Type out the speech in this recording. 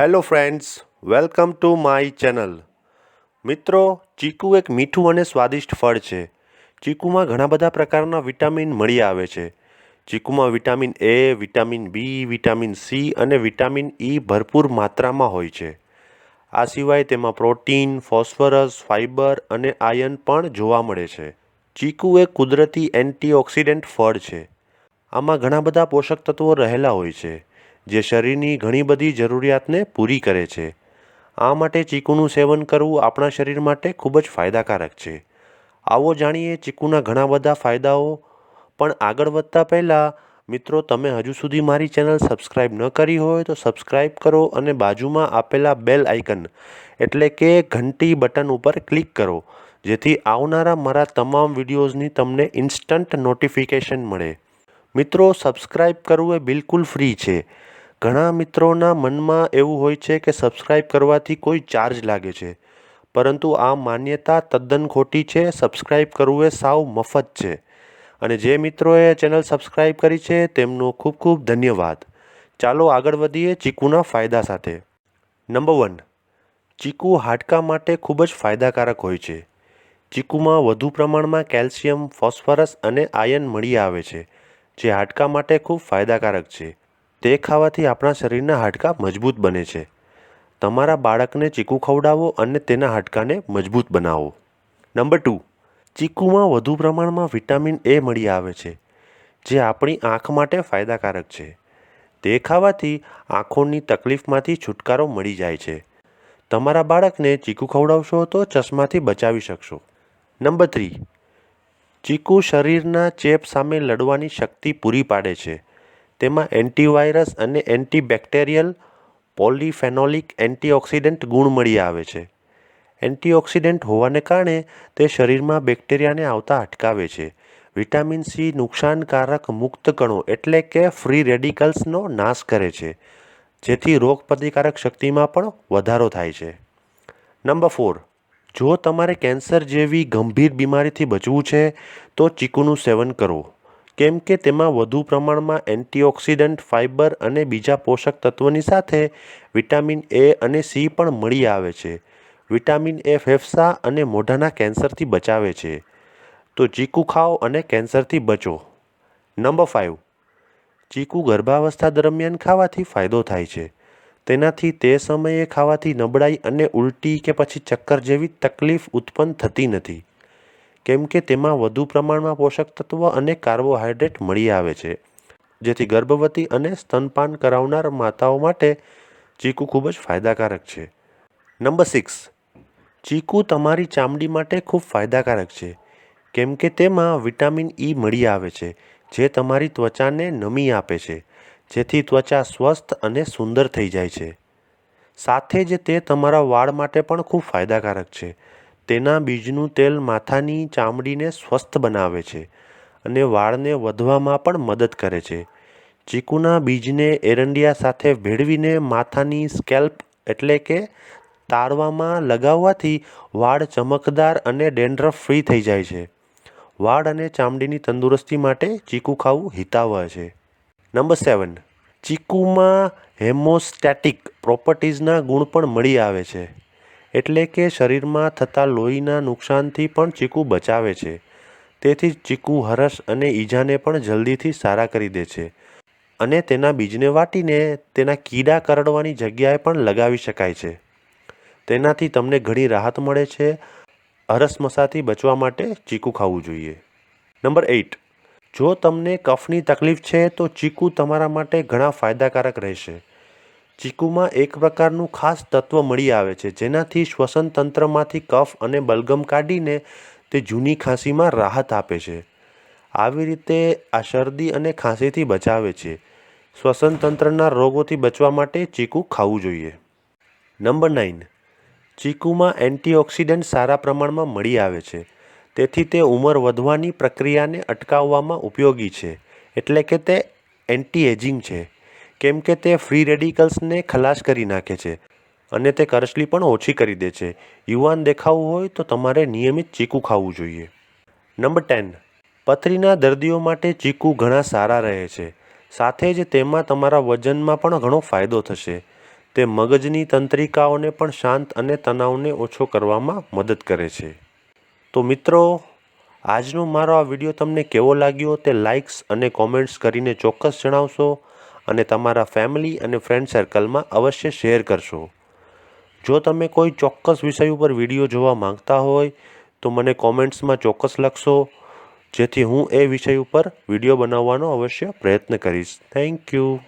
Hello friends welcome to my channel મિત્રો, ચીકુ એક મીઠું અને સ્વાદિષ્ટ ફળ છે. ચીકુમાં ઘણા બધા પ્રકારના વિટામિન મળી આવે છે. ચીકુમાં vitamin A vitamin B vitamin C અને વિટામિન ઈ ભરપૂર માત્રામાં હોય છે. આ સિવાય તેમાં પ્રોટીન, ફોસ્ફરસ ફાઇબર અને આયર્ન પણ જોવા મળે છે. ચીકુ એક કુદરતી એન્ટીઓક્સિડન્ટ ફળ છે. આમાં ઘણા બધા પોષક તત્વો રહેલા હોય છે. જે શરીરની ઘણી બધી જરૂરિયાતને પૂરી કરે છે. આ માટે ચીકુનું સેવન કરવું આપણા શરીર માટે ખૂબ જ ફાયદાકારક છે. આવો જાણીએ ચીકુના ઘણા બધા ફાયદાઓ. પણ આગળ વધતા પહેલાં, મિત્રો, તમે હજુ સુધી મારી ચેનલ સબસ્ક્રાઈબ ન કરી હોય તો સબસ્ક્રાઈબ કરો અને બાજુમાં આપેલા બેલ આઇકન એટલે કે ઘંટી બટન ઉપર ક્લિક કરો, જેથી આવનારા મારા તમામ વિડીયોઝની તમને ઇન્સ્ટન્ટ નોટિફિકેશન મળે. મિત્રો સબસ્ક્રાઈબ કરવું એ બિલકુલ ફ્રી છે. ઘણા મિત્રોના મનમાં એવું હોય છે કે સબસ્ક્રાઇબ કરવાથી કોઈ ચાર્જ લાગે છે. પરંતુ આ માન્યતા તદ્દન ખોટી છે સબસ્ક્રાઇબ કરવું એ સાવ મફત છે. અને જે મિત્રોએ ચેનલ સબસ્ક્રાઈબ કરી છે, તેમનો ખૂબ ખૂબ ધન્યવાદ. ચાલો આગળ વધીએ ચીકુના ફાયદા સાથે. નંબર વન, ચીકુ હાડકાં માટે ખૂબ જ ફાયદાકારક હોય છે. ચીકુમાં વધુ પ્રમાણમાં કેલ્શિયમ, ફોસ્ફરસ અને આયર્ન મળી આવે છે, જે હાડકાં માટે ખૂબ ફાયદાકારક છે. તે ખાવાથી આપણા શરીરના હાડકાં મજબૂત બને છે. તમારા બાળકને ચીકુ ખવડાવો અને તેના હાડકાંને મજબૂત બનાવો. Number two. ચીકુમાં વધુ પ્રમાણમાં વિટામિન એ મળી આવે છે, જે આપણી આંખ માટે ફાયદાકારક છે. તે ખાવાથી આંખોની તકલીફમાંથી છુટકારો મળી જાય છે. તમારા બાળકને ચીકુ ખવડાવશો તો ચશ્માથી બચાવી શકશો. Number three. ચીકુ શરીરના ચેપ સામે લડવાની શક્તિ પૂરી પાડે છે. તેમાં એન્ટીવાયરસ અને એન્ટીબેક્ટેરિયલ પોલીફેનોલિક એન્ટીઓક્સિડન્ટ ગુણ મળી આવે છે. એન્ટીઓક્સિડન્ટ હોવાને કારણે તે શરીરમાં બેક્ટેરિયાને આવતા અટકાવે છે. વિટામિન સી નુકસાનકારક મુક્ત કણો એટલે કે ફ્રી રેડિકલ્સનો નાશ કરે છે, જેથી રોગ પ્રતિકારક શક્તિમાં પણ વધારો થાય છે. નંબર ફોર, જો તમારે કેન્સર જેવી ગંભીર બીમારીથી બચવું છે, તો ચીકુનું સેવન કરો. કેમ કે તેમાં વધુ પ્રમાણમાં એન્ટીઓક્સિડન્ટ ફાઇબર અને બીજા પોષક તત્વોની સાથે વિટામિન એ અને સી પણ મળી આવે છે. વિટામિન એ ફેફસા અને મોઢાના કેન્સરથી બચાવે છે. તો ચીકુ ખાઓ અને કેન્સરથી બચો. Number five. ચીકુ ગર્ભાવસ્થા દરમિયાન ખાવાથી ફાયદો થાય છે. તેનાથી તે સમયે ખાવાથી નબળાઈ અને ઉલટી કે પછી ચક્કર જેવી તકલીફ ઉત્પન્ન થતી નથી. કેમ કે તેમાં વધુ પ્રમાણમાં પોષક તત્વ અને કાર્બોહાઈડ્રેટ મળી આવે છે, જેથી ગર્ભવતી અને સ્તનપાન કરાવનાર માતાઓ માટે ચીકુ ખૂબ જ ફાયદાકારક છે. નંબર સિક્સ, ચીકુ તમારી ચામડી માટે ખૂબ ફાયદાકારક છે, કેમ કે તેમાં વિટામિન ઈ મળી આવે છે, જે તમારી ત્વચાને નમી આપે છે, જેથી ત્વચા સ્વસ્થ અને સુંદર થઈ જાય છે. સાથે જ તે તમારા વાળ માટે પણ ખૂબ ફાયદાકારક છે તેના બીજનું તેલ માથાની ચામડીને સ્વસ્થ બનાવે છે અને વાળને વધવામાં પણ મદદ કરે છે. ચીકુના બીજને એરંડિયા સાથે ભેળવીને માથાની સ્કેલ્પ એટલે કે તારવામાં લગાવવાથી વાળ ચમકદાર અને ડેન્ડ્રફ ફ્રી થઈ જાય છે. વાળ અને ચામડીની તંદુરસ્તી માટે ચીકુ ખાવું હિતાવહ છે. Number seven. ચીકુમાં હેમોસ્ટેટિક પ્રોપર્ટીઝના ગુણ પણ મળી આવે છે. એટલે કે શરીરમાં થતા લોહીના નુકસાનથી પણ ચીકુ બચાવે છે. તેથી ચીકુ હરસ અને ઈજાને પણ જલ્દીથી સારા કરી દે છે. અને તેના બીજને વાટીને તેના કીડા કરડવાની જગ્યાએ પણ લગાવી શકાય છે. તેનાથી તમને ઘણી રાહત મળે છે. અરસમસાથી બચવા માટે ચીકુ ખાવું જોઈએ. Number eight. જો તમને કફની તકલીફ છે તો ચીકુ તમારા માટે ઘણા ફાયદાકારક રહેશે. ચીકુમાં એક પ્રકારનું ખાસ તત્વ મળી આવે છે, જેનાથી શ્વસન તંત્રમાંથી કફ અને બલગમ કાઢીને તે જૂની ખાંસીમાં રાહત આપે છે. આવી રીતે આ શરદી અને ખાંસીથી બચાવે છે. શ્વસન તંત્રના રોગોથી બચવા માટે ચીકુ ખાવું જોઈએ. Number nine. ચીકુમાં એન્ટીઓક્સિડન્ટ સારા પ્રમાણમાં મળી આવે છે. તેથી તે ઉંમર વધવાની પ્રક્રિયાને અટકાવવામાં ઉપયોગી છે, એટલે કે તે એન્ટી એજિંગ છે. કેમ કે તે ફ્રી રેડિકલ્સને ખલાસ કરી નાખે છે અને તે કરસલી પણ ઓછી કરી દે છે. યુવાન દેખાવું હોય તો તમારે નિયમિત ચીકુ ખાવું જોઈએ. Number ten. પથરીના દર્દીઓ માટે ચીકુ ઘણા સારા રહે છે. સાથે જ તેમાં તમારા વજનમાં પણ ઘણો ફાયદો થશે. તે મગજની તંત્રિકાઓને પણ શાંત અને તણાવને ઓછો કરવામાં મદદ કરે છે. તો મિત્રો, આજનો મારો આ વીડિયો તમને કેવો લાગ્યો તે લાઇક્સ અને કોમેન્ટ્સ કરીને ચોક્કસ જણાવશો. અને તમારા ફેમિલી અને ફ્રેન્ડ સર્કલમાં અવશ્ય શેર કરશો. જો તમે કોઈ ચોક્કસ વિષય ઉપર વીડિયો જોવા માંગતા હોય, તો મને કોમેન્ટ્સમાં ચોક્કસ લખશો, જેથી હું એ વિષય ઉપર વીડિયો બનાવવાનો અવશ્ય પ્રયત્ન કરીશ. Thank you